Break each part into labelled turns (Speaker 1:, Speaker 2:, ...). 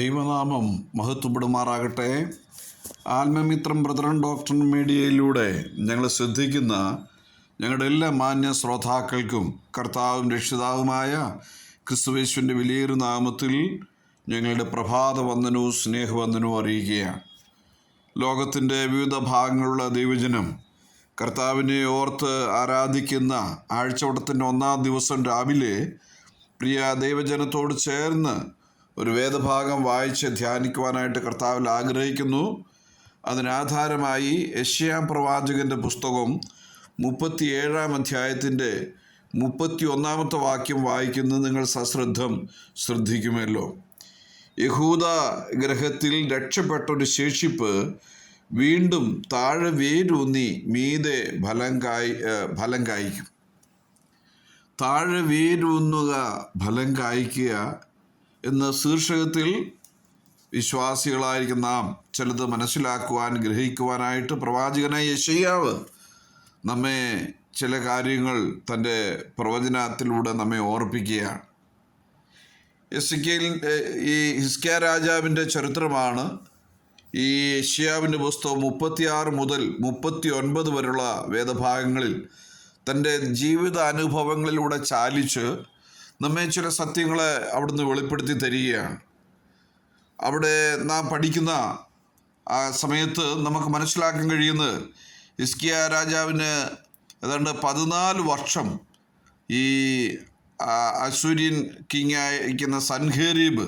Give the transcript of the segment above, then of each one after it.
Speaker 1: ദൈവനാമം മഹത്വപ്പെടുമാറാകട്ടെ. ആത്മമിത്രം brethren doctor മീഡിയയിലൂടെ ഞങ്ങൾ ശ്രദ്ധിക്കുന്ന ഞങ്ങളുടെ എല്ലാ മാന്യ ശ്രോതാക്കൾക്കും കർത്താവും രക്ഷിതാവുമായ ക്രിസ്തുവേശുവിന്റെ വിലയേറു നാമത്തിൽ ഞങ്ങളുടെ പ്രഭാത വന്ദനവും സ്നേഹവന്ദനവും അറിയിക്കുകയാണ്. ലോകത്തിന്റെ വിവിധ ഭാഗങ്ങളുള്ള ദൈവജനം കർത്താവിനെ ഓർത്ത് ആരാധിക്കുന്ന ആഴ്ചവട്ടത്തിന്റെ ഒന്നാം ദിവസം രാവിലെ പ്രിയ ദൈവജനത്തോട് ചേർന്ന് ഒരു വേദഭാഗം വായിച്ച് ധ്യാനിക്കുവാനായിട്ട് കർത്താവിൽ ആഗ്രഹിക്കുന്നു. അതിനാധാരമായി യശ്യാം പ്രവാചകന്റെ പുസ്തകം മുപ്പത്തിയേഴാം അധ്യായത്തിന്റെ മുപ്പത്തി ഒന്നാമത്തെ വാക്യം വായിക്കുന്നത് നിങ്ങൾ സശ്രദ്ധം ശ്രദ്ധിക്കുമല്ലോ. യഹൂദ ഗ്രഹത്തിൽ രക്ഷപ്പെട്ടൊരു ശേഷിപ്പ് വീണ്ടും താഴെ വേരൂന്നി മീതെ ഫലം കായ് ഫലം കായ്ക്കും. താഴെ വേരൂന്നുക ഫലം കായ്ക്കുക എന്ന ശീർഷകത്തിൽ വിശ്വാസികളായിരിക്കും നാം ചിലത് മനസ്സിലാക്കുവാൻ ഗ്രഹിക്കുവാനായിട്ട് പ്രവാചകനായ യശയ്യാവ് നമ്മെ ചില കാര്യങ്ങൾ തന്റെ പ്രവചനത്തിലൂടെ നമ്മെ ഓർപ്പിക്കുകയാണ്. എസ്കേൽ ഈ ഹിസ്കിയ രാജാവിന്റെ ചരിത്രമാണ് ഈ യഷ്യാവിന്റെ പുസ്തകം മുപ്പത്തിയാറ് മുതൽ മുപ്പത്തി ഒൻപത് വരെയുള്ള വേദഭാഗങ്ങളിൽ തന്റെ ജീവിത അനുഭവങ്ങളിലൂടെ ചാലിച്ച് നമ്മെ ചില സത്യങ്ങളെ അവിടുന്ന് വെളിപ്പെടുത്തി തരികയാണ്. അവിടെ നാം പഠിക്കുന്ന ആ സമയത്ത് നമുക്ക് മനസ്സിലാക്കാൻ കഴിയുന്നത് ഇസ്കിയ രാജാവിന് ഏതാണ്ട് പതിനാല് വർഷം ഈ അസൂര്യൻ കിങ് ആയിരിക്കുന്ന സൻഹേരീബ്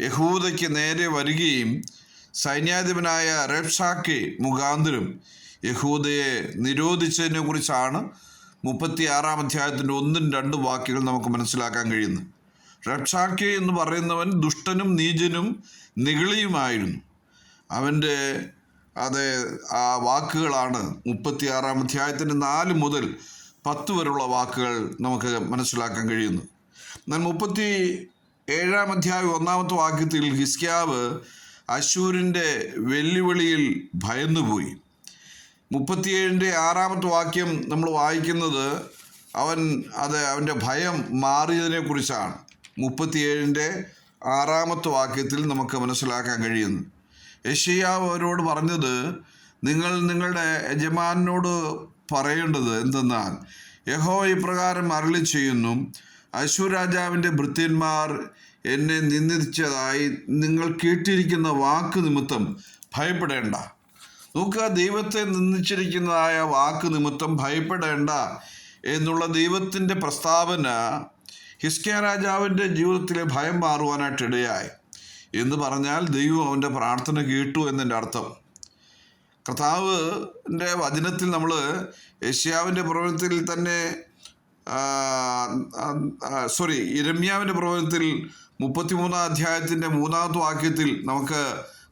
Speaker 1: യഹൂദയ്ക്ക് നേരെ വരികയും സൈന്യാധിപനായ റെബ്ഷാക്കെ മുഖാന്തരം യഹൂദയെ നിരോധിച്ചതിനെ കുറിച്ചാണ് മുപ്പത്തി ആറാം അധ്യായത്തിന്റെ ഒന്നും രണ്ടും വാക്യങ്ങൾ നമുക്ക് മനസ്സിലാക്കാൻ കഴിയുന്നു. റക്ഷാക്കെ എന്ന് പറയുന്നവൻ ദുഷ്ടനും നീചനും നിഗളിയുമായിരുന്നു. അവന്റെ അതെ ആ വാക്കുകളാണ് മുപ്പത്തി ആറാം അധ്യായത്തിന്റെ നാല് മുതൽ പത്ത് വരെയുള്ള വാക്കുകൾ നമുക്ക് മനസ്സിലാക്കാൻ കഴിയുന്നു. എന്നാൽ മുപ്പത്തി ഏഴാം അധ്യായം ഒന്നാമത്തെ വാക്യത്തിൽ ഹിസ്ക്യാവ് അശൂരിന്റെ വെല്ലുവിളിയിൽ ഭയന്നുപോയി. മുപ്പത്തിയേഴിന്റെ ആറാമത്തെ വാക്യം നമ്മൾ വായിക്കുന്നത് അവൻ അത് അവന്റെ ഭയം മാറിയതിനെ കുറിച്ചാണ് മുപ്പത്തിയേഴിന്റെ ആറാമത്തെ വാക്യത്തിൽ നമുക്ക് മനസ്സിലാക്കാൻ കഴിയുന്നു. യശയാവ് അവരോട് പറഞ്ഞത് നിങ്ങൾ നിങ്ങളുടെ യജമാനോട് പറയേണ്ടത് എന്തെന്നാൽ യഹോ ഇപ്രകാരം അരളി ചെയ്യുന്നു അശ്വരാജാവിന്റെ ഭൃത്യന്മാർ എന്നെ നിന്ദിച്ചതായി നിങ്ങൾ കേട്ടിരിക്കുന്ന വാക്ക് നിമിത്തം ഭയപ്പെടേണ്ട. നോക്കുക ദൈവത്തെ നിന്ദിച്ചിരിക്കുന്നതായ വാക്ക് നിമിത്തം ഭയപ്പെടേണ്ട എന്നുള്ള ദൈവത്തിന്റെ പ്രസ്താവന ഹിസ്കിയ രാജാവിന്റെ ജീവിതത്തിലെ ഭയം മാറുവാനായിട്ട് ഇടയായി എന്ന് പറഞ്ഞാൽ ദൈവം അവന്റെ പ്രാർത്ഥന കേട്ടു എന്നതിന്റെ അർത്ഥം. കർത്താവിന്റെ വചനത്തിൽ നമ്മൾ യഷ്യാവിന്റെ പ്രവചനത്തിൽ തന്നെ സോറി ഇരമ്യാവിന്റെ പ്രവചനത്തിൽ മുപ്പത്തിമൂന്നാം അധ്യായത്തിന്റെ മൂന്നാമത്തെ വാക്യത്തിൽ നമുക്ക്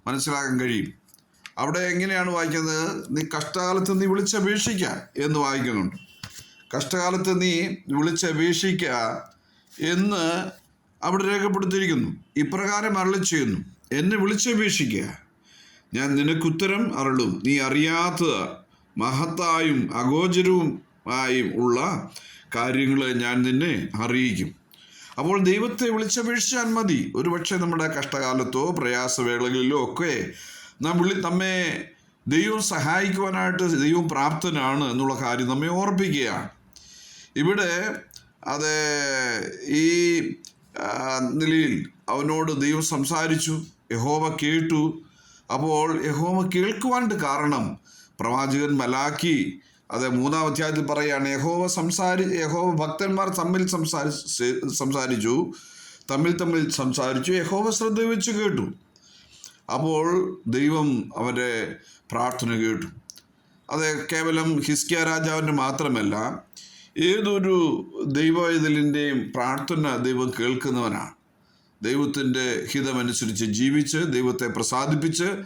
Speaker 1: മനസ്സിലാക്കാൻ കഴിയും. അവിടെ എങ്ങനെയാണ് വായിക്കുന്നത്? നീ കഷ്ടകാലത്ത് നീ വിളിച്ചപേക്ഷിക്ക എന്ന് വായിക്കുന്നുണ്ട്. കഷ്ടകാലത്ത് നീ വിളിച്ചപേക്ഷിക്ക എന്ന് അവിടെ രേഖപ്പെടുത്തിയിരിക്കുന്നു. ഇപ്രകാരം അരളി ചെയ്യുന്നു. എന്നെ വിളിച്ചപേക്ഷിക്ക. ഞാൻ നിനക്കുത്തരം അരളും. നീ അറിയാത്ത മഹത്തായും അഗോചരവും ആയും ഉള്ള കാര്യങ്ങൾ ഞാൻ നിന്നെ അറിയിക്കും. അപ്പോൾ ദൈവത്തെ വിളിച്ചപേക്ഷിച്ചാൽ മതി. ഒരുപക്ഷെ നമ്മുടെ കഷ്ടകാലത്തോ പ്രയാസവേളകളിലോ ഒക്കെ വിളി നമ്മെ ദൈവം സഹായിക്കുവാനായിട്ട് ദൈവം പ്രാപ്തനാണ് എന്നുള്ള കാര്യം നമ്മെ ഓർപ്പിക്കുകയാണ്. ഇവിടെ അത് ഈ നിലയിൽ അവനോട് ദൈവം സംസാരിച്ചു യഹോവ കേട്ടു. അപ്പോൾ യഹോവ കേൾക്കുവാനായിട്ട് കാരണം പ്രവാചകൻ മലാക്കി അത് മൂന്നാം അധ്യായത്തിൽ പറയുകയാണ് യഹോവ സംസാരി യഹോവ ഭക്തന്മാർ തമ്മിൽ സംസാരി സംസാരിച്ചു തമ്മിൽ തമ്മിൽ സംസാരിച്ചു യഹോവ ശ്രദ്ധ വെച്ച് കേട്ടു. അപ്പോൾ ദൈവം അവരെ പ്രാർത്ഥന കേട്ടു. അത് കേവലം ഹിസ്കിയ രാജാവിന്റെ മാത്രമല്ല ഏതൊരു ദൈവവേദലിന്റെയും പ്രാർത്ഥന ദൈവം കേൾക്കുന്നവനാണ്. ദൈവത്തിന്റെ ഹിതമനുസരിച്ച് ജീവിച്ച് ദൈവത്തെ പ്രസാദിപ്പിച്ച്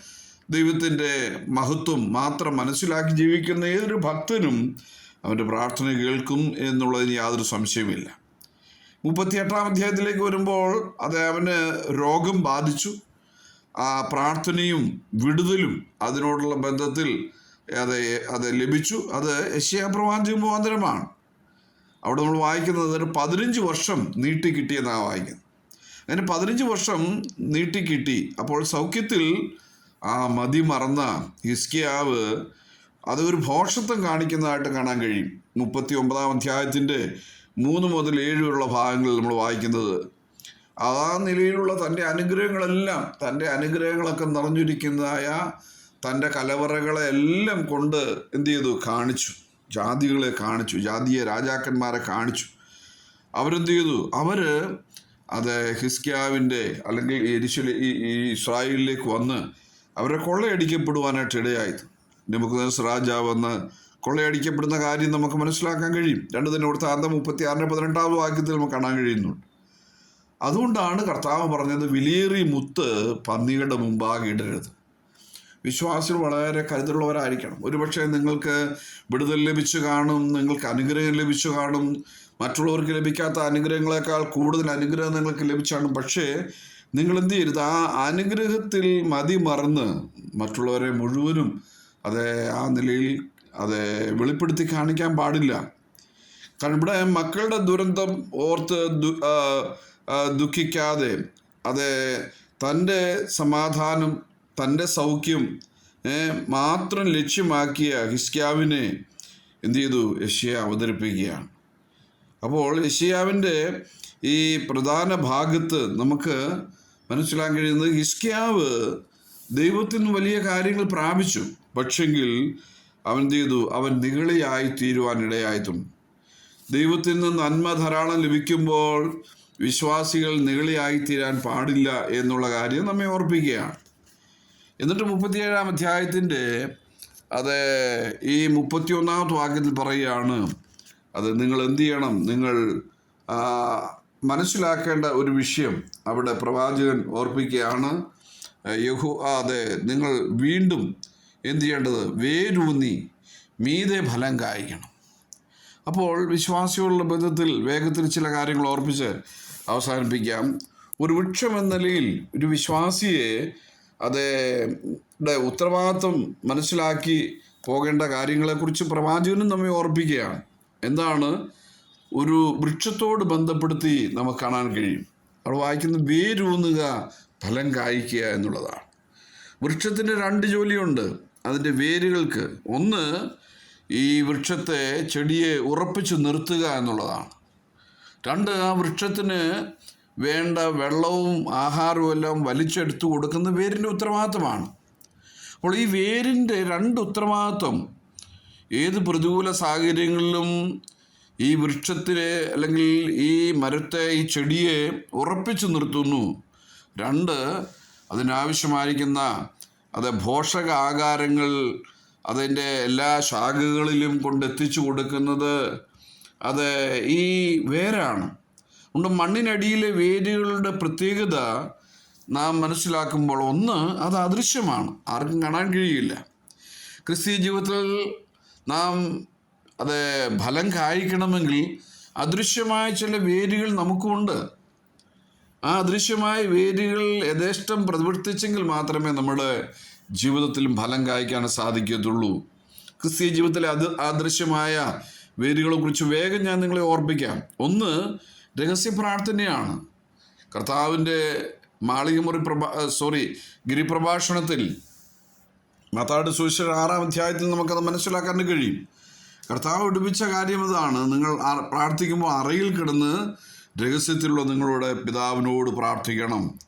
Speaker 1: ദൈവത്തിന്റെ മഹത്വം മാത്രം മനസ്സിലാക്കി ജീവിക്കുന്ന ഏതൊരു ഭക്തനും അവന്റെ പ്രാർത്ഥന കേൾക്കും എന്നുള്ളതിന് യാതൊരു സംശയമില്ല മുപ്പത്തിയെട്ടാം അധ്യായത്തിലേക്ക് വരുമ്പോൾ അത് അവന് രോഗം ബാധിച്ചു. ആ പ്രാർത്ഥനയും വിടുതലും അതിനോടുള്ള ബന്ധത്തിൽ അത് അത് ലഭിച്ചു. അത് യശ്യാപ്രവാചക മുഖാന്തരമാണ് അവിടെ നമ്മൾ വായിക്കുന്നത് ഒരു പതിനഞ്ച് വർഷം നീട്ടി കിട്ടിയെന്നാണ് വായിക്കുന്നത്. അങ്ങനെ പതിനഞ്ച് വർഷം നീട്ടി കിട്ടി. അപ്പോൾ സൗഖ്യത്തിൽ ആ മതി മറന്ന ഹിസ്കിയാവ് അതൊരു ഭോഷത്വം കാണിക്കുന്നതായിട്ട് കാണാൻ കഴിയും. മുപ്പത്തി ഒമ്പതാം അധ്യായത്തിന്റെ മൂന്ന് മുതൽ ഏഴ് വരെയുള്ള ഭാഗങ്ങളിൽ നമ്മൾ വായിക്കുന്നത് ആ നിലയിലുള്ള തന്റെ അനുഗ്രഹങ്ങളെല്ലാം തന്റെ അനുഗ്രഹങ്ങളൊക്കെ നിറഞ്ഞിരിക്കുന്നതായ തന്റെ കലവറകളെ എല്ലാം കൊണ്ട് എന്ത് ചെയ്തു? കാണിച്ചു. ജാതികളെ കാണിച്ചു. ജാതീയ രാജാക്കന്മാരെ കാണിച്ചു. അവരെന്ത് ചെയ്തു? അവർ അത് ഹിസ്കിയാവിന്റെ അല്ലെങ്കിൽ എരിശിലെ ഈ ഇസ്രായേലിലേക്ക് വന്ന് അവരെ കൊള്ളയടിക്കപ്പെടുവാനായിട്ട് ഇടയായത്. നമുക്ക് രാജാവ് വന്ന് കൊള്ളയടിക്കപ്പെടുന്ന കാര്യം നമുക്ക് മനസ്സിലാക്കാൻ കഴിയും. രണ്ടു തന്നെ കൊടുത്ത ആന്ത മുപ്പത്തി ആറിന്റെ പതിനെട്ടാമത് വാക്യത്തിൽ നമുക്ക് കാണാൻ കഴിയുന്നുണ്ട്. അതുകൊണ്ടാണ് കർത്താവ് പറഞ്ഞത് വിലയേറിയ മുത്ത് പന്നികളുടെ മുമ്പാകെ ഇടരുത്. വിശ്വാസികൾ വളരെ കരുതലുള്ളവരായിരിക്കണം. ഒരുപക്ഷെ നിങ്ങൾക്ക് വിടുതൽ ലഭിച്ചു കാണും നിങ്ങൾക്ക് അനുഗ്രഹം ലഭിച്ചു കാണും മറ്റുള്ളവർക്ക് ലഭിക്കാത്ത അനുഗ്രഹങ്ങളെക്കാൾ കൂടുതൽ അനുഗ്രഹം നിങ്ങൾക്ക് ലഭിച്ചാണ് പക്ഷേ നിങ്ങൾ എന്ത് ചെയ്യരുത്? ആ അനുഗ്രഹത്തിൽ മതി മറന്ന് മറ്റുള്ളവരെ മുഴുവനും അത് ആ നിലയിൽ അത് വെളിപ്പെടുത്തി കാണിക്കാൻ പാടില്ല. കാരണം ഇവിടെ മക്കളുടെ ദുരന്തം ഓർത്ത് ദുഃഖിക്കാതെ അത് തന്റെ സമാധാനം തന്റെ സൗഖ്യം മാത്രം ലക്ഷ്യമാക്കിയ ഹിസ്ക്യാവിനെ എന്ത് ചെയ്തു? യഷ്യ അവതരിപ്പിക്കുകയാണ്. അപ്പോൾ യഷ്യാവിന്റെ ഈ പ്രധാന ഭാഗത്ത് നമുക്ക് മനസ്സിലാക്കാൻ കഴിയുന്നത് ഹിസ്ക്യാവ് ദൈവത്തിന് വലിയ കാര്യങ്ങൾ പ്രാപിച്ചു. പക്ഷെങ്കിൽ അവൻ എന്ത് ചെയ്തു? അവൻ നികളിയായി തീരുവാൻ ഇടയായിട്ടുണ്ട്. ദൈവത്തിൽ നിന്ന് നന്മ ധാരാളം ലഭിക്കുമ്പോൾ വിശ്വാസികൾ നികളിയായിത്തീരാൻ തീരാൻ പാടില്ല എന്നുള്ള കാര്യം നമ്മെ ഓർപ്പിക്കുകയാണ്. എന്നിട്ട് മുപ്പത്തിയേഴാം അധ്യായത്തിന്റെ അത് ഈ മുപ്പത്തിയൊന്നാമത്തെ വാക്യത്തിൽ പറയുകയാണ് അത് നിങ്ങൾ എന്തു ചെയ്യണം? നിങ്ങൾ മനസ്സിലാക്കേണ്ട ഒരു വിഷയം അവിടെ പ്രവാചകൻ ഓർപ്പിക്കുകയാണ്. യഹു അതെ നിങ്ങൾ വീണ്ടും എന്തു ചെയ്യേണ്ടത്? വേരൂന്നി മീതെ ഫലം കായ്ക്കണം. അപ്പോൾ വിശ്വാസികളുടെ ബന്ധത്തിൽ വേഗത്തിൽ ചില കാര്യങ്ങൾ ഓർപ്പിച്ച് അവസാനിപ്പിക്കാം. ഒരു വൃക്ഷം എന്ന നിലയിൽ ഒരു വിശ്വാസിയെ അത് ഉത്തരവാദിത്വം മനസ്സിലാക്കി പോകേണ്ട കാര്യങ്ങളെക്കുറിച്ച് പ്രവാചകനും നമ്മെ ഓർപ്പിക്കുകയാണ്. എന്താണ്? ഒരു വൃക്ഷത്തോട് ബന്ധപ്പെടുത്തി നമുക്ക് കാണാൻ കഴിയും. അവിടെ വായിക്കുന്നത് വേരൂന്നുക ഫലം കായ്ക്കുക എന്നുള്ളതാണ്. വൃക്ഷത്തിന്റെ രണ്ട് ജോലിയുണ്ട്. അതിന്റെ വേരുകൾക്ക് ഒന്ന് ഈ വൃക്ഷത്തെ ചെടിയെ ഉറപ്പിച്ചു നിർത്തുക എന്നുള്ളതാണ്. രണ്ട് ആ വൃക്ഷത്തിന് വേണ്ട വെള്ളവും ആഹാരവും എല്ലാം വലിച്ചെടുത്ത് കൊടുക്കുന്ന വേരിന്റെ ഉത്തരവാദിത്തമാണ് അപ്പോൾ ഈ വേരിന്റെ രണ്ട് ഉത്തരവാദിത്വം ഏത് പ്രതികൂല സാഹചര്യങ്ങളിലും ഈ വൃക്ഷത്തിലെ അല്ലെങ്കിൽ ഈ മരത്തെ ഈ ചെടിയെ ഉറപ്പിച്ചു നിർത്തുന്നു. രണ്ട് അതിനാവശ്യമായിരിക്കുന്ന അത് പോഷക ആകാരങ്ങൾ അതിന്റെ എല്ലാ ശാഖകളിലും കൊണ്ടെത്തിച്ചു കൊടുക്കുന്നത് അത് ഈ വേരാണ്. അതുകൊണ്ട് മണ്ണിനടിയിലെ വേരുകളുടെ പ്രത്യേകത നാം മനസ്സിലാക്കുമ്പോൾ ഒന്ന് അത് അദൃശ്യമാണ്. ആർക്കും കാണാൻ കഴിയില്ല. ക്രിസ്തീയ ജീവിതത്തിൽ നാം അത് ഫലം കായ്ക്കണമെങ്കിൽ അദൃശ്യമായ ചില വേരുകൾ നമുക്കുണ്ട്. ആ അദൃശ്യമായ വേരുകൾ യഥേഷ്ടം പ്രവർത്തിച്ചെങ്കിൽ മാത്രമേ നമ്മുടെ ജീവിതത്തിലും ഫലം കായ്ക്കാൻ സാധിക്കത്തുള്ളൂ. ക്രിസ്തീയ ജീവിതത്തിലെ അത് അദൃശ്യമായ വേരുകളെക്കുറിച്ച് വേഗം ഞാൻ നിങ്ങളെ ഓർപ്പിക്കാം. ഒന്ന് രഹസ്യ പ്രാർത്ഥനയാണ്. കർത്താവിന്റെ മാളികമുറി പ്രഭാ സോറി ഗിരിപ്രഭാഷണത്തിൽ മത്താട് സുവിശേഷ ആറാം അധ്യായത്തിൽ നമുക്കത് മനസ്സിലാക്കാൻ കഴിയും. കർത്താവ് ഒടുപ്പിച്ച കാര്യം അതാണ്. നിങ്ങൾ പ്രാർത്ഥിക്കുമ്പോൾ അറയിൽ കിടന്ന് രഹസ്യത്തിലുള്ള നിങ്ങളുടെ പിതാവിനോട് പ്രാർത്ഥിക്കണം.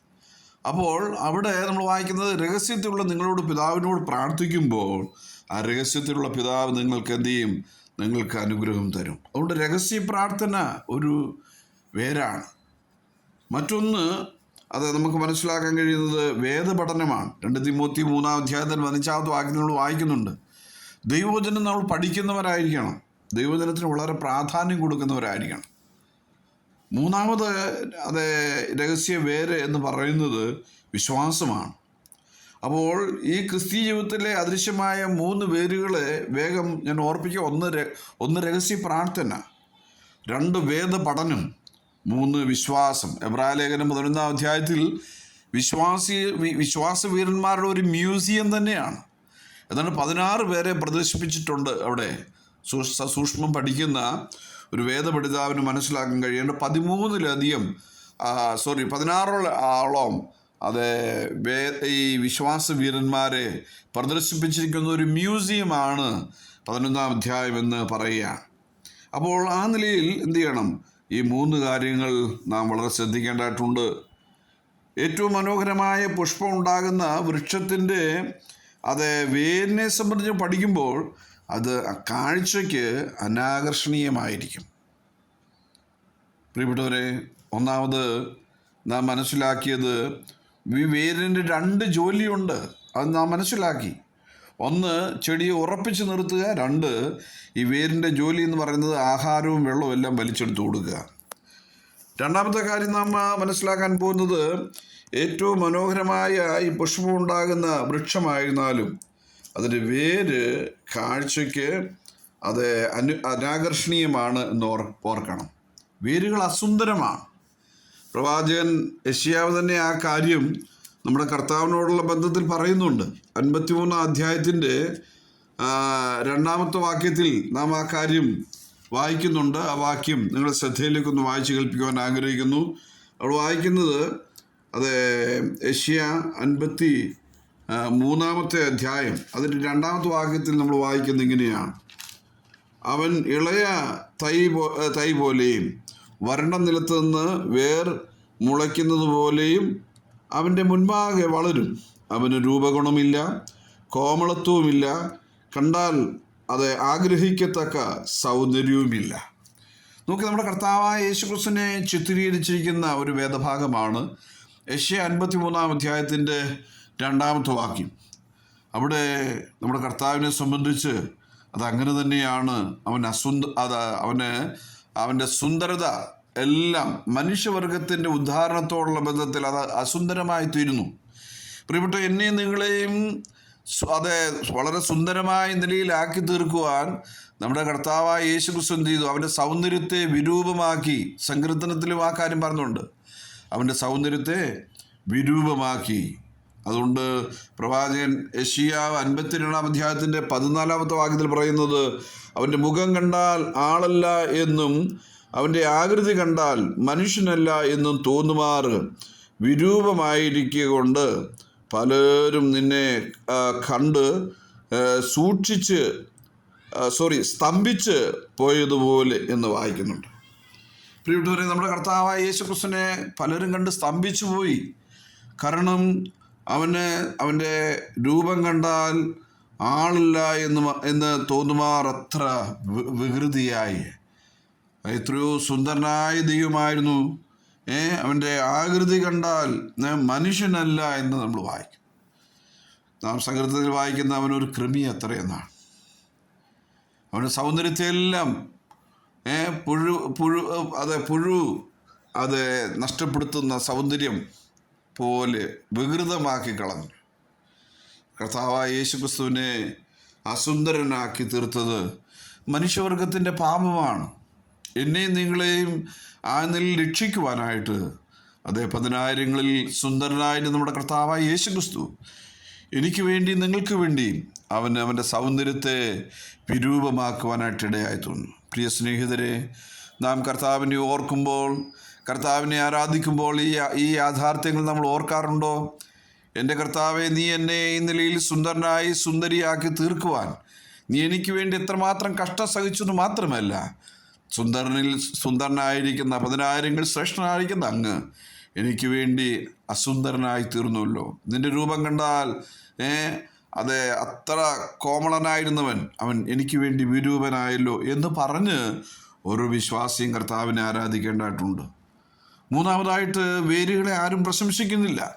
Speaker 1: അപ്പോൾ അവിടെ നമ്മൾ വായിക്കുന്നത് രഹസ്യത്തിലുള്ള നിങ്ങളോട് പിതാവിനോട് പ്രാർത്ഥിക്കുമ്പോൾ ആ രഹസ്യത്തിലുള്ള പിതാവ് നിങ്ങൾക്ക് എന്ത് ചെയ്യും? നിങ്ങൾക്ക് അനുഗ്രഹം തരും. അതുകൊണ്ട് രഹസ്യ പ്രാർത്ഥന ഒരു വേരാണ്. മറ്റൊന്ന് അത് നമുക്ക് മനസ്സിലാക്കാൻ കഴിയുന്നത് വേദപഠനമാണ്. രണ്ട് തിമൂത്തി മൂന്നാം അധ്യായത്തിൽ പതിനഞ്ചാമത്തെ വാക്യം നമ്മൾ വായിക്കുന്നുണ്ട്. ദൈവവചനം നമ്മൾ പഠിക്കുന്നവരായിരിക്കണം. ദൈവജനത്തിന് വളരെ പ്രാധാന്യം കൊടുക്കുന്നവരായിരിക്കണം. മൂന്നാമത് അത് രഹസ്യ വേര് എന്ന് പറയുന്നത് വിശ്വാസമാണ്. അപ്പോൾ ഈ ക്രിസ്തീയ ജീവിതത്തിലെ അദൃശ്യമായ മൂന്ന് വേരുകളെ വേഗം ഞാൻ ഓർപ്പിക്കുക ഒന്ന് ഒന്ന് രഹസ്യ പ്രാർത്ഥന രണ്ട് വേദ പഠനം മൂന്ന് വിശ്വാസം. എബ്രായ ലേഖനം പതിനൊന്നാം അധ്യായത്തിൽ വിശ്വാസി വിശ്വാസവീരന്മാരുടെ വിശ്വാസ വീരന്മാരുടെ ഒരു മ്യൂസിയം തന്നെയാണ്. ഏതാണ്ട് പതിനാറ് പേരെ പ്രദർശിപ്പിച്ചിട്ടുണ്ട് അവിടെ. സൂക്ഷ്മം പഠിക്കുന്ന ഒരു വേദപഠിതാവിന് മനസ്സിലാക്കാൻ കഴിയേണ്ട പതിമൂന്നിലധികം സോറി പതിനാറോളം അത് വേ ഈ വിശ്വാസ വീരന്മാരെ പ്രദർശിപ്പിച്ചിരിക്കുന്ന ഒരു മ്യൂസിയമാണ് പതിനൊന്നാം അധ്യായം എന്ന് പറയുക. അപ്പോൾ ആ നിലയിൽ എന്ത് ചെയ്യണം? ഈ മൂന്ന് കാര്യങ്ങൾ നാം വളരെ ശ്രദ്ധിക്കേണ്ടതായിട്ടുണ്ട്. ഏറ്റവും മനോഹരമായ പുഷ്പം ഉണ്ടാകുന്ന വൃക്ഷത്തിന്റെ അത് വേരിനെ സംബന്ധിച്ച് പഠിക്കുമ്പോൾ അത് കാഴ്ചയ്ക്ക് അനാകർഷണീയമായിരിക്കും. പ്രിയപ്പെട്ടവരെ ഒന്നാമത് നാം മനസ്സിലാക്കിയത് വേരിന് രണ്ട് ജോലിയുണ്ട്. അത് നാം മനസ്സിലാക്കി. ഒന്ന് ചെടിയെ ഉറപ്പിച്ച് നിർത്തുക. രണ്ട് ഈ വേരിന്റെ ജോലി എന്ന് പറയുന്നത് ആഹാരവും വെള്ളവും എല്ലാം വലിച്ചെടുത്ത് കൊടുക്കുക. രണ്ടാമത്തെ കാര്യം നാം മനസ്സിലാക്കാൻ പോകുന്നത് ഏറ്റവും മനോഹരമായ ഈ പുഷ്പമുണ്ടാകുന്ന വൃക്ഷമായിരുന്നാലും അതിന്റെ വേര് കാഴ്ചയ്ക്ക് അത് അനു അനാകർഷണീയമാണ് എന്ന് ഓർ ഓർക്കണം. വേരുകൾ അസുന്ദരമാണ്. പ്രവാചകൻ യഷ്യാവ് തന്നെ ആ കാര്യം നമ്മുടെ കർത്താവിനോടുള്ള ബന്ധത്തിൽ പറയുന്നുണ്ട്. അൻപത്തിമൂന്നാം അധ്യായത്തിന്റെ രണ്ടാമത്തെ വാക്യത്തിൽ നാം ആ കാര്യം വായിക്കുന്നുണ്ട്. ആ വാക്യം നിങ്ങളുടെ ശ്രദ്ധയിലേക്കൊന്ന് വായിച്ചു കേൾപ്പിക്കുവാൻ ആഗ്രഹിക്കുന്നു. അവിടെ വായിക്കുന്നത് അത് യഷ്യ അൻപത്തി മൂന്നാമത്തെ അധ്യായം അതിന്റെ രണ്ടാമത്തെ വാക്യത്തിൽ നമ്മൾ വായിക്കുന്നത് ഇങ്ങനെയാണ്. അവൻ ഇളയ തൈ പോ തൈ പോലെയും വരണ്ട നിലത്ത് നിന്ന് വേർ മുളയ്ക്കുന്നത് പോലെയും അവന്റെ മുൻപാകെ വളരും. അവന് രൂപഗുണമില്ല കോമളത്വവുമില്ല കണ്ടാൽ അത് ആഗ്രഹിക്കത്തക്ക സൗന്ദര്യവുമില്ല. നോക്കി നമ്മുടെ കർത്താവായ യേശുക്രിസ്തുവിനെ ചിത്രീകരിച്ചിരിക്കുന്ന ഒരു വേദഭാഗമാണ്. യശ്യ അൻപത്തി മൂന്നാം അധ്യായത്തിന്റെ രണ്ടാമത്തെ വാക്യം. അവിടെ നമ്മുടെ കർത്താവിനെ സംബന്ധിച്ച് അതങ്ങനെ തന്നെയാണ് അവൻ അസുന്ദ അത് അവന് അവന്റെ സുന്ദരത എല്ലാം മനുഷ്യവർഗത്തിന്റെ ഉദ്ധാരണത്തോടുള്ള ബന്ധത്തിൽ അത് അസുന്ദരമായി തീരുന്നു. പ്രിയപ്പെട്ട എന്നെയും നിങ്ങളെയും അതെ അത് വളരെ സുന്ദരമായ നിലയിലാക്കി തീർക്കുവാൻ നമ്മുടെ കർത്താവായ യേശു ക്രിസ്തു എന്ത് ചെയ്തു? അവന്റെ സൗന്ദര്യത്തെ വിരൂപമാക്കി സങ്കീർത്തനത്തിലും ആ കാര്യം പറഞ്ഞുണ്ട്. അവന്റെ സൗന്ദര്യത്തെ വിരൂപമാക്കി അതുകൊണ്ട് പ്രവാചകൻ യഷിയാവ് അൻപത്തിരണ്ടാം അധ്യായത്തിന്റെ പതിനാലാമത്തെ വാക്യത്തിൽ പറയുന്നത് അവന്റെ മുഖം കണ്ടാൽ ആളല്ല എന്നും അവന്റെ ആകൃതി കണ്ടാൽ മനുഷ്യനല്ല എന്നും തോന്നുമാറ് വിരൂപമായിരിക്കുക കൊണ്ട് പലരും നിന്നെ കണ്ട് സൂക്ഷിച്ച് സോറി സ്തംഭിച്ച് പോയതുപോലെ എന്ന് വായിക്കുന്നുണ്ട്. പ്രിയപ്പെട്ടവരെ നമ്മുടെ കർത്താവായ യേശുക്രിസ്തുവിനെ പലരും കണ്ട് സ്തംഭിച്ചു പോയി കാരണം അവന് അവന്റെ രൂപം കണ്ടാൽ ആളില്ല എന്ന് എന്ന് തോന്നുമാർ അത്ര വികൃതിയായി. എത്രയോ സുന്ദരനായ ദൈവമായിരുന്നു. ഏ അവന്റെ ആകൃതി കണ്ടാൽ മനുഷ്യനല്ല എന്ന് നമ്മൾ വായിക്കും. നാം സംഗീതത്തിൽ വായിക്കുന്ന അവനൊരു കൃമി അത്ര എന്നാണ്. അവന്റെ സൗന്ദര്യത്തെയെല്ലാം ഏ പുഴു പുഴു അതെ പുഴു അത് നഷ്ടപ്പെടുത്തുന്ന സൗന്ദര്യം പോലെ വികൃതമാക്കി കളഞ്ഞു. കർത്താവായ യേശുക്രിസ്തുവിനെ അസുന്ദരനാക്കി തീർത്തത് മനുഷ്യവർഗത്തിന്റെ പാപമാണ്. എന്നെയും നിങ്ങളെയും ആ നിലയിൽ രക്ഷിക്കുവാനായിട്ട് അതേ പതിനായിരങ്ങളിൽ സുന്ദരനായിട്ട് നമ്മുടെ കർത്താവായ യേശുക്രിസ്തു എനിക്ക് വേണ്ടി നിങ്ങൾക്ക് വേണ്ടി അവൻ അവന്റെ സൗന്ദര്യത്തെ വിരൂപമാക്കുവാനായിട്ട് ഇടയായി തോന്നുന്നു. പ്രിയ സ്നേഹിതരെ നാം കർത്താവിനെ ഓർക്കുമ്പോൾ കർത്താവിനെ ആരാധിക്കുമ്പോൾ ഈ ഈ യാഥാർത്ഥ്യങ്ങൾ നമ്മൾ ഓർക്കാറുണ്ടോ? എന്റെ കർത്താവെ നീ എന്നെ ഈ നിലയിൽ സുന്ദരനായി സുന്ദരിയാക്കി തീർക്കുവാൻ. നീ എനിക്ക് വേണ്ടി എത്രമാത്രം കഷ്ടം സഹിച്ചെന്ന് മാത്രമല്ല സുന്ദരനിൽ സുന്ദരനായിരിക്കുന്ന പതിനായിരങ്ങൾ ശ്രേഷ്ഠനായിരിക്കുന്ന അങ്ങ് എനിക്ക് വേണ്ടി അസുന്ദരനായി തീർന്നുവല്ലോ. നിന്റെ രൂപം കണ്ടാൽ ഏ അതെ അത്ര കോമളനായിരുന്നവൻ അവൻ എനിക്ക് വേണ്ടി വിരൂപനായല്ലോ എന്ന് പറഞ്ഞ് ഒരു വിശ്വാസിയും കർത്താവിനെ ആരാധിക്കേണ്ടതായിട്ടുണ്ട്. മൂന്നാമതായിട്ട് വേരുകളെ ആരും പ്രശംസിക്കുന്നില്ല.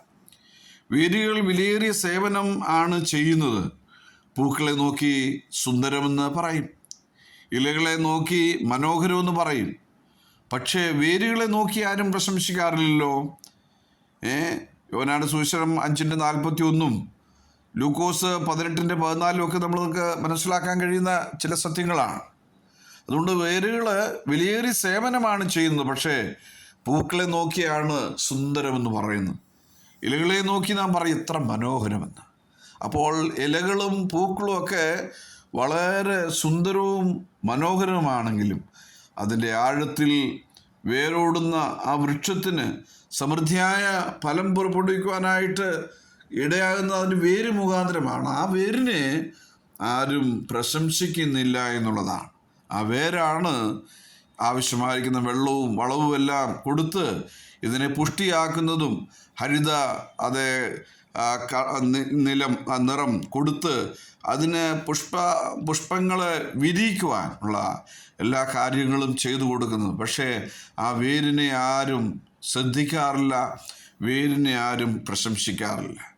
Speaker 1: വേരുകൾ വിലയേറിയ സേവനം ആണ് ചെയ്യുന്നത്. പൂക്കളെ നോക്കി സുന്ദരമെന്ന് പറയും. ഇലകളെ നോക്കി മനോഹരമെന്ന് പറയും. പക്ഷേ വേരുകളെ നോക്കി ആരും പ്രശംസിക്കാറില്ലല്ലോ. ഏ? യോനാട് സുവിശേഷം അഞ്ചിന്റെ നാൽപ്പത്തി ഒന്നും ലൂക്കോസ് പതിനെട്ടിന്റെ പതിനാലും ഒക്കെ നമ്മൾക്ക് മനസ്സിലാക്കാൻ കഴിയുന്ന ചില സത്യങ്ങളാണ്. അതുകൊണ്ട് വേരുകൾ വിലയേറിയ സേവനമാണ് ചെയ്യുന്നത്. പക്ഷേ പൂക്കളെ നോക്കിയാണ് സുന്ദരമെന്ന് പറയുന്നത് ഇലകളെ നോക്കി നാം പറയും എത്ര മനോഹരമെന്ന്. അപ്പോൾ ഇലകളും പൂക്കളും ഒക്കെ വളരെ സുന്ദരവും മനോഹരവുമാണെങ്കിലും അതിന്റെ ആഴത്തിൽ വേരോടുന്ന ആ വൃക്ഷത്തിന് സമൃദ്ധിയായ ഫലം പുറപ്പെടുവിക്കുവാനായിട്ട് ഇടയാകുന്ന അതിന്റെ വേര് മുഖാന്തരമാണ്. ആ വേരിനെ ആരും പ്രശംസിക്കുന്നില്ല എന്നുള്ളതാണ്. ആ വേരാണ് ആവശ്യമായിരിക്കുന്ന വെള്ളവും വളവും എല്ലാം കൊടുത്ത് ഇതിനെ പുഷ്ടിയാക്കുന്നതും ഹരിത അതേ നിലം നിറം കൊടുത്ത് അതിന് പുഷ്പ പുഷ്പങ്ങളെ വിരിയിക്കുവാൻ ഉള്ള എല്ലാ കാര്യങ്ങളും ചെയ്തു കൊടുക്കുന്നത് പക്ഷേ ആ വേരിനെ ആരും ശ്രദ്ധിക്കാറില്ല വേരിനെ ആരും പ്രശംസിക്കാറില്ല.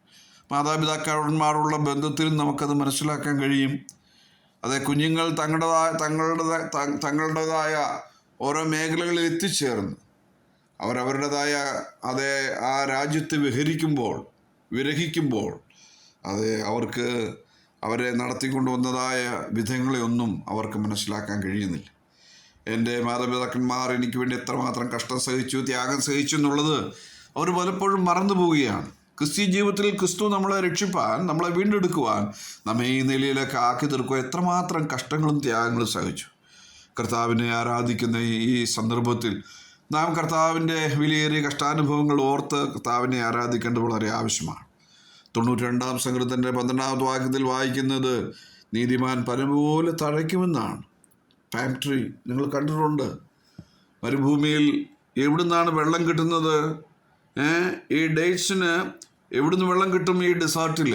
Speaker 1: മാതാപിതാക്കന്മാരുള്ള ബന്ധത്തിൽ നമുക്കത് മനസ്സിലാക്കാൻ കഴിയും. അതെ കുഞ്ഞുങ്ങൾ തങ്ങളുടേതായ തങ്ങളുടെ തങ്ങളുടേതായ ഓരോ മേഖലകളിൽ എത്തിച്ചേർന്ന്. അവരവരുടേതായ അതേ ആ രാജ്യത്ത് വിഹരിക്കുമ്പോൾ വിരഹിക്കുമ്പോൾ അത് അവർക്ക് അവരെ നടത്തിക്കൊണ്ടുവന്നതായ വിധങ്ങളെ ഒന്നും അവർക്ക് മനസ്സിലാക്കാൻ കഴിയുന്നില്ല. എന്റെ മാതാപിതാക്കന്മാർ എനിക്ക് വേണ്ടി എത്രമാത്രം കഷ്ടം സഹിച്ചു ത്യാഗം സഹിച്ചു എന്നുള്ളത് അവർ പലപ്പോഴും മറന്നു പോവുകയാണ് ക്രിസ്ത്യ ജീവിതത്തിൽ ക്രിസ്തു നമ്മളെ രക്ഷിപ്പാൻ നമ്മളെ വീണ്ടെടുക്കുവാൻ നമ്മെ ഈ നിലയിലൊക്കെ ആക്കി തീർക്കുക എത്രമാത്രം കഷ്ടങ്ങളും ത്യാഗങ്ങളും സഹിച്ചു. കർത്താവിനെ ആരാധിക്കുന്ന ഈ- സന്ദർഭത്തിൽ നാം കർത്താവിന്റെ വിലയേറിയ കഷ്ടാനുഭവങ്ങൾ ഓർത്ത് കർത്താവിനെ ആരാധിക്കേണ്ടത് വളരെ ആവശ്യമാണ്. തൊണ്ണൂറ്റി രണ്ടാം സംഘത്തിന്റെ പന്ത്രണ്ടാമത് വാക്യത്തിൽ വായിക്കുന്നത് നീതിമാൻ പരപോലെ തഴയ്ക്കുമെന്നാണ്. ഫാക്ടറി നിങ്ങൾ കണ്ടിട്ടുണ്ട്. മരുഭൂമിയിൽ എവിടുന്നാണ് വെള്ളം കിട്ടുന്നത്? ഈ ഡേറ്റ്സിന് എവിടുന്ന് വെള്ളം കിട്ടും ഈ ഡെസേർട്ടിൽ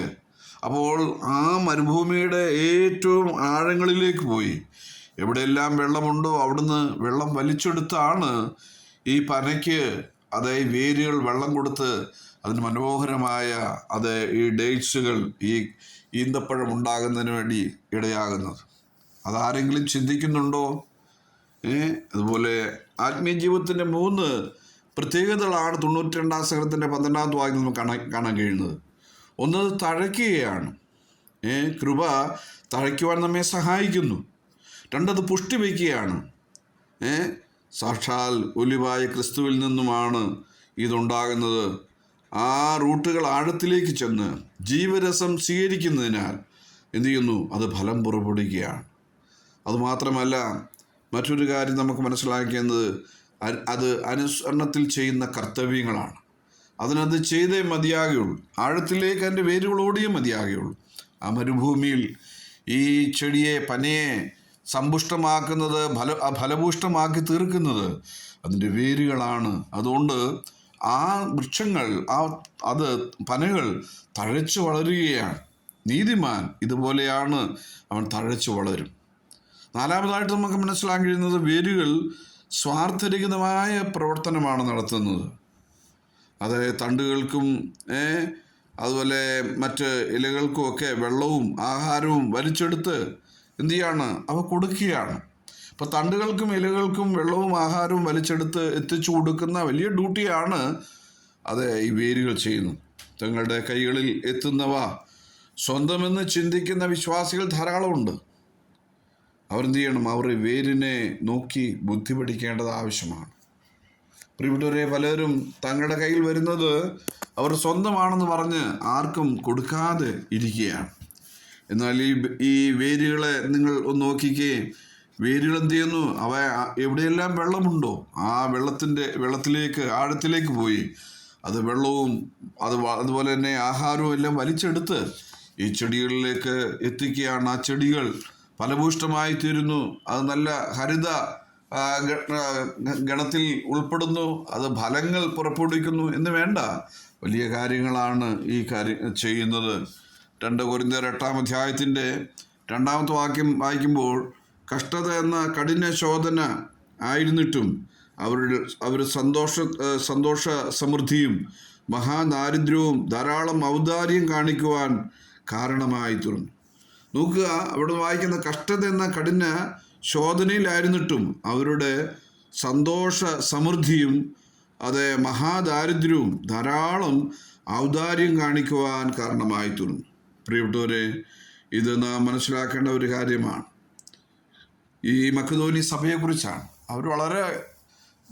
Speaker 1: അപ്പോൾ ആ മരുഭൂമിയുടെ ഏറ്റവും ആഴങ്ങളിലേക്ക് പോയി. എവിടെയെല്ലാം വെള്ളമുണ്ടോ അവിടുന്ന് വെള്ളം വലിച്ചെടുത്താണ് ഈ പനയ്ക്ക് അതേ വേരുകൾ വെള്ളം കൊടുത്ത് അതിന് മനോഹരമായ അത് ഈ ഡേറ്റ്സുകൾ ഈ ഈന്തപ്പഴം ഉണ്ടാകുന്നതിന് വേണ്ടി ഇടയാകുന്നത്. അതാരെങ്കിലും ചിന്തിക്കുന്നുണ്ടോ? ഏ അതുപോലെ ആത്മീയ ജീവിതത്തിന്റെ മൂന്ന് പ്രത്യേകതകളാണ് തൊണ്ണൂറ്റി രണ്ടാം സഹനത്തിന്റെ പന്ത്രണ്ടാമത്തെ വാക്യം നമുക്ക് കാണാൻ കാണാൻ കഴിയുന്നത്. ഒന്ന് തഴയ്ക്കുകയാണ്. ഏ കൃപ തഴയ്ക്കുവാൻ നമ്മെ സഹായിക്കുന്നു. രണ്ടത് പുഷ്ടി ഏ സാക്ഷാൽ ഒലിവായ ക്രിസ്തുവിൽ നിന്നുമാണ് ഇതുണ്ടാകുന്നത്. ആ റൂട്ടുകൾ ആഴത്തിലേക്ക് ചെന്ന് ജീവരസം സ്വീകരിക്കുന്നതിനാൽ എന്തു ചെയ്യുന്നു? അത് ഫലം പുറപ്പെടുകയാണ് അതുമാത്രമല്ല മറ്റൊരു കാര്യം നമുക്ക് മനസ്സിലാക്കേണ്ടത് അത് അനുസരണത്തിൽ ചെയ്യുന്ന കർത്തവ്യങ്ങളാണ്. അതിനത് ചെയ്തേ മതിയാകുള്ളൂ ആഴത്തിലേക്ക് അതിന്റെ വേരുകൾ ഓടിയേ മതിയാകുകയുള്ളൂ. ആ മരുഭൂമിയിൽ ഈ ചെടിയെ പനയെ സമ്പുഷ്ടമാക്കുന്നത് ഫല ഫലഭൂഷ്ടമാക്കി തീർക്കുന്നത് അതിന്റെ വേരുകളാണ്. അതുകൊണ്ട് ആ വൃക്ഷങ്ങൾ ആ അത് പനകൾ തഴച്ചു വളരുകയാണ്. നീതിമാൻ ഇതുപോലെയാണ് അവൻ തഴച്ചു വളരും. നാലാമതായിട്ട് നമുക്ക് മനസ്സിലാക്കിയിരുന്നത് വേരുകൾ സ്വാർത്ഥരഹിതമായ പ്രവർത്തനമാണ് നടത്തുന്നത്. അത് തണ്ടുകൾക്കും അതുപോലെ മറ്റ് ഇലകൾക്കുമൊക്കെ വെള്ളവും ആഹാരവും വലിച്ചെടുത്ത് എന്തു ചെയ്യാണ്? അവ കൊടുക്കുകയാണ്. അപ്പോൾ തണ്ടുകൾക്കും ഇലകൾക്കും വെള്ളവും ആഹാരവും വലിച്ചെടുത്ത് എത്തിച്ചു കൊടുക്കുന്ന വലിയ ഡ്യൂട്ടിയാണ് അത് ഈ വേരുകൾ ചെയ്യുന്നു തങ്ങളുടെ കൈകളിൽ എത്തുന്നവ സ്വന്തമെന്ന് ചിന്തിക്കുന്ന വിശ്വാസികൾ ധാരാളമുണ്ട്. അവരെന്ത് ചെയ്യണം അവർ വേരിനെ നോക്കി ബുദ്ധി പഠിക്കേണ്ടത് ആവശ്യമാണ്. പ്രിയപ്പെട്ടവരെ പലരും തങ്ങളുടെ കയ്യിൽ വരുന്നത് അവർ സ്വന്തമാണെന്ന് പറഞ്ഞ് ആർക്കും കൊടുക്കാതെ ഇരിക്കുകയാണ്. എന്നാൽ ഈ ഈ വേരുകളെ നിങ്ങൾ ഒന്ന് നോക്കിക്കേ. വേരുകൾ എന്ത് ചെയ്യുന്നു? അവ എവിടെയെല്ലാം വെള്ളമുണ്ടോ? ആ വെള്ളത്തിന്റെ വെള്ളത്തിലേക്ക് ആഴത്തിലേക്ക് പോയി. അത് വെള്ളവും അത് അതുപോലെ തന്നെ ആഹാരവും എല്ലാം വലിച്ചെടുത്ത് ഈ ചെടികളിലേക്ക് എത്തിക്കുകയാണ് ആ ചെടികൾ. ഫലഭൂഷ്ടമായി തീരുന്നു അത് നല്ല ഹരിത ഗണത്തിൽ ഉൾപ്പെടുന്നു. അത് ഫലങ്ങൾ പുറപ്പെടുവിക്കുന്നു എന്ന് വേണ്ട. വലിയ കാര്യങ്ങളാണ് ഈ കാര്യം ചെയ്യുന്നത്. രണ്ട് കൊരിന്തർ എട്ടാം അധ്യായത്തിന്റെ രണ്ടാമത്തെ വാക്യം വായിക്കുമ്പോൾ കഷ്ടത എന്ന കഠിന ശോധന ആയിരുന്നിട്ടും അവരുടെ അവർ സന്തോഷ സന്തോഷ സമൃദ്ധിയും മഹാദാരിദ്ര്യവും ധാരാളം ഔദാര്യം കാണിക്കുവാൻ കാരണമായി തീർന്നു. നോക്കുക അവിടെ വായിക്കുന്ന കഷ്ടത എന്ന കഠിന ശോധനയിലായിരുന്നിട്ടും അവരുടെ സന്തോഷ സമൃദ്ധിയും അത് മഹാദാരിദ്ര്യവും ധാരാളം ഔദാര്യം കാണിക്കുവാൻ കാരണമായി തീർന്നു പ്രിയപ്പെട്ടവരെ ഇത് നാം മനസ്സിലാക്കേണ്ട ഒരു കാര്യമാണ്. ഈ മക്കധോനി സഭയെക്കുറിച്ചാണ്. അവർ വളരെ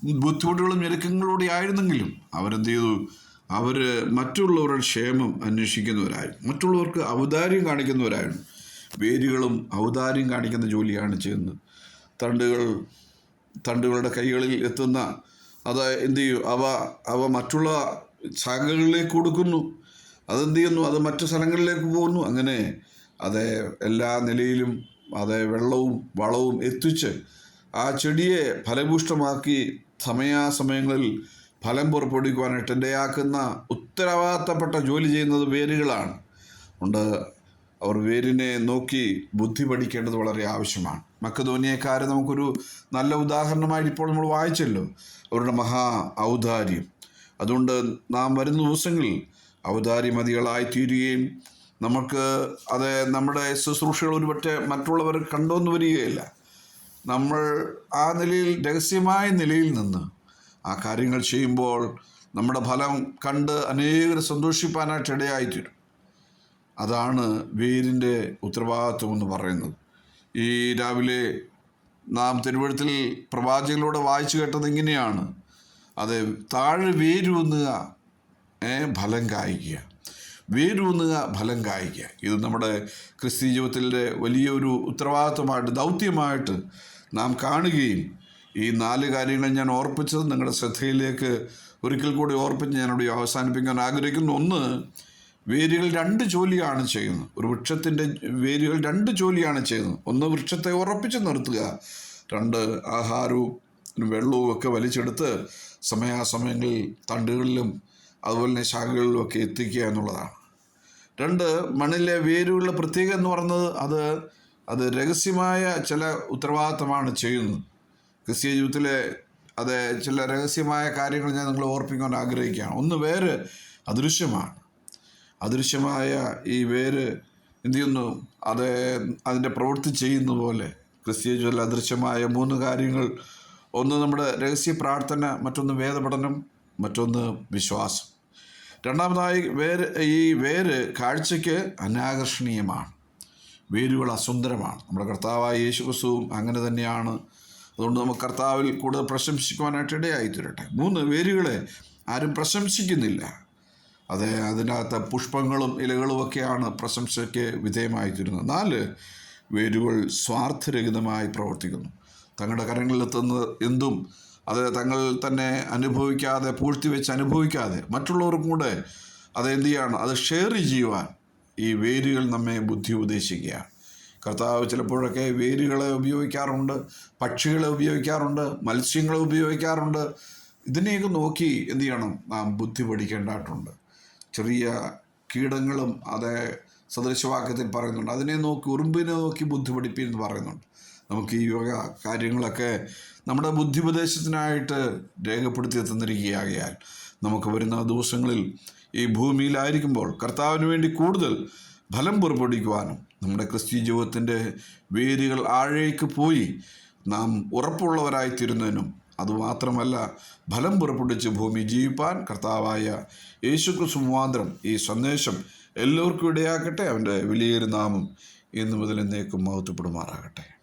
Speaker 1: ബുദ്ധിമുട്ടുകളും ഞെരുക്കങ്ങളോടെ ആയിരുന്നെങ്കിലും അവരെന്ത് ചെയ്തു? അവർ മറ്റുള്ളവരുടെ ക്ഷേമം അന്വേഷിക്കുന്നവരായിരുന്നു മറ്റുള്ളവർക്ക് ഔദാര്യം കാണിക്കുന്നവരായിരുന്നു. വേരുകളും ഔദാര്യം കാണിക്കുന്ന ജോലിയാണ് ചെയ്യുന്നത്. തണ്ടുകൾ തണ്ടുകളുടെ കൈകളിൽ എത്തുന്ന അത് എന്ത് ചെയ്യും? അവ അവ മറ്റുള്ള ശാഖകളിലേക്ക് കൊടുക്കുന്നു അതെന്ത് ചെയ്യുന്നു? അത് മറ്റു സ്ഥലങ്ങളിലേക്ക് പോകുന്നു. അങ്ങനെ അത് എല്ലാ നിലയിലും അത് വെള്ളവും വളവും എത്തിച്ച് ആ ചെടിയെ ഫലഭൂഷ്ടമാക്കി സമയാസമയങ്ങളിൽ ഫലം പുറപ്പെടുവിക്കുവാനായിട്ട് ഇടയാക്കുന്ന ഉത്തരവാദിത്തപ്പെട്ട ജോലി ചെയ്യുന്നത് വേരുകളാണ്. ഉണ്ട് അവർ വേരിനെ നോക്കി ബുദ്ധി പഠിക്കേണ്ടത് വളരെ ആവശ്യമാണ്. മക്കധോനിയക്കാരെ നമുക്കൊരു നല്ല ഉദാഹരണമായിട്ട് ഇപ്പോൾ നമ്മൾ വായിച്ചല്ലോ. അവരുടെ മഹാ ഔദാര്യം. അതുകൊണ്ട് നാം വരുന്ന ദിവസങ്ങളിൽ ഔദാര്യമതികളായി തീരുകയും നമുക്ക് അത് നമ്മുടെ ശുശ്രൂഷകൾ ഒരുപക്ഷെ മറ്റുള്ളവർ കണ്ടുവന്ന് വരികയില്ല. നമ്മൾ ആ നിലയിൽ രഹസ്യമായ നിലയിൽ നിന്ന് ആ കാര്യങ്ങൾ ചെയ്യുമ്പോൾ നമ്മുടെ ഫലം കണ്ട് അനേകർ സന്തോഷിപ്പാനായിട്ട് ഇടയായിത്തീരും. അതാണ് വേരിന്റെ ഉത്തരവാദിത്വം എന്ന് പറയുന്നത്. ഈ രാവിലെ നാം തിരുവഴുത്തിൽ പ്രവാചകനിലൂടെ വായിച്ചു കേട്ടത് ഇങ്ങനെയാണ്. അത് താഴെ വേരൂന്നുക ഫലം കായ്ക്കുക. വേരൂന്നുക ഫലം കായ്ക്കുക. ഇത് നമ്മുടെ ക്രിസ്തി ജീവിതത്തിന്റെ വലിയൊരു ഉത്തരവാദിത്വമായിട്ട് ദൗത്യമായിട്ട് നാം കാണുകയും ഈ നാല് കാര്യങ്ങൾ ഞാൻ ഓർപ്പിച്ചത് നിങ്ങളുടെ ശ്രദ്ധയിലേക്ക് ഒരിക്കൽ കൂടി ഓർപ്പിച്ച് ഞാനിവിടെ അവസാനിപ്പിക്കാൻ ആഗ്രഹിക്കുന്നു. ഒന്ന് വേരുകൾ രണ്ട് ജോലിയാണ് ചെയ്യുന്നത്. ഒരു വൃക്ഷത്തിന്റെ വേരുകൾ രണ്ട് ജോലിയാണ് ചെയ്യുന്നത്. ഒന്ന് വൃക്ഷത്തെ ഉറപ്പിച്ച് നിർത്തുക. രണ്ട് ആഹാരവും വെള്ളവും ഒക്കെ വലിച്ചെടുത്ത് സമയാസമയങ്ങളിൽ തണ്ടുകളിലും അതുപോലെ തന്നെ ശാഖകളിലും ഒക്കെ എത്തിക്കുക എന്നുള്ളതാണ്. രണ്ട് മണ്ണിലെ വേരുകളുടെ പ്രത്യേകത എന്ന് പറയുന്നത് അത് അത് രഹസ്യമായ ചില ഉത്തരവാദിത്തമാണ് ചെയ്യുന്നത്. ക്രിസ്തീയ ജീവിതത്തിലെ അത് ചില രഹസ്യമായ കാര്യങ്ങൾ ഞാൻ നിങ്ങളെ ഓർപ്പിക്കാൻ ആഗ്രഹിക്കുകയാണ്. ഒന്ന് വേര് അദൃശ്യമാണ്. അദൃശ്യമായ ഈ വേര് എന്ത് ചെയ്യുന്നു അത് അതിന്റെ പ്രവൃത്തി ചെയ്യുന്ന പോലെ. ക്രിസ്തീയ ജ്വല അദൃശ്യമായ മൂന്ന് കാര്യങ്ങൾ. ഒന്ന് നമ്മുടെ രഹസ്യ പ്രാർത്ഥന മറ്റൊന്ന് വേദപഠനം മറ്റൊന്ന് വിശ്വാസം. രണ്ടാമതായി വേര് ഈ വേര് കാഴ്ചയ്ക്ക് അനാകർഷണീയമാണ്. വേരുകൾ അസുന്ദരമാണ്. നമ്മുടെ കർത്താവായ യേശു ക്രിസ്തുവും അങ്ങനെ തന്നെയാണ്. അതുകൊണ്ട് നമുക്ക് കർത്താവിൽ കൂടുതൽ പ്രശംസിക്കുവാനായിട്ട് ഇടയായി തീരട്ടെ മൂന്ന് വേരുകളെ ആരും പ്രശംസിക്കുന്നില്ല. അത് അതിനകത്ത് പുഷ്പങ്ങളും ഇലകളുമൊക്കെയാണ് പ്രശംസയ്ക്ക് വിധേയമായി തീരുന്നത് നാല് വേരുകൾ സ്വാർത്ഥരഹിതമായി പ്രവർത്തിക്കുന്നു. തങ്ങളുടെ കരങ്ങളിലെത്തുന്ന എന്തും അത് തങ്ങൾ തന്നെ അനുഭവിക്കാതെ പൂഴ്ത്തിവെച്ച് അനുഭവിക്കാതെ മറ്റുള്ളവർക്കും കൂടെ അത് എന്ത് ചെയ്യാണ്? അത് ഷെയർ ചെയ്യുവാൻ ഈ വേരുകൾ നമ്മെ ബുദ്ധി ഉപദേശിക്കുകയാണ് കർത്താവ് ചിലപ്പോഴൊക്കെ വേരുകളെ ഉപയോഗിക്കാറുണ്ട് പക്ഷികളെ ഉപയോഗിക്കാറുണ്ട് മത്സ്യങ്ങളെ ഉപയോഗിക്കാറുണ്ട്. ഇതിനെയൊക്കെ നോക്കി എന്ത് ചെയ്യണം? നാം ബുദ്ധി പഠിക്കേണ്ടതായിട്ടുണ്ട്. ചെറിയ കീടങ്ങളും അത് സദൃശവാക്യത്തിൽ പറയുന്നുണ്ട്. അതിനെ നോക്കി ഉറുമ്പിനെ നോക്കി ബുദ്ധി എന്ന് പറയുന്നുണ്ട്. നമുക്ക് ഈ യോഗ കാര്യങ്ങളൊക്കെ നമ്മുടെ ബുദ്ധിപദേശത്തിനായിട്ട് രേഖപ്പെടുത്തി തന്നിരിക്കുകയാകയാൽ നമുക്ക് വരുന്ന ദിവസങ്ങളിൽ ഈ ഭൂമിയിലായിരിക്കുമ്പോൾ കർത്താവിന് വേണ്ടി കൂടുതൽ ഫലം പുറപ്പെടുവിക്കുവാനും നമ്മുടെ ക്രിസ്ത്യൻ ജീവിതത്തിന്റെ വേരുകൾ ആഴേക്ക് പോയി നാം ഉറപ്പുള്ളവരായി തീരുന്നതിനും അതുമാത്രമല്ല ഫലം പുറപ്പെടുവിച്ച് ഭൂമി ജീവിപ്പാൻ കർത്താവായ യേശുക്രിസ്തു മുഖാന്തരം ഈ സന്ദേശം എല്ലാവർക്കും ഇടയാക്കട്ടെ അവന്റെ വലിയൊരു നാമം ഇന്നു മുതൽ എന്നേക്കും മഹത്വപ്പെടുമാറാകട്ടെ.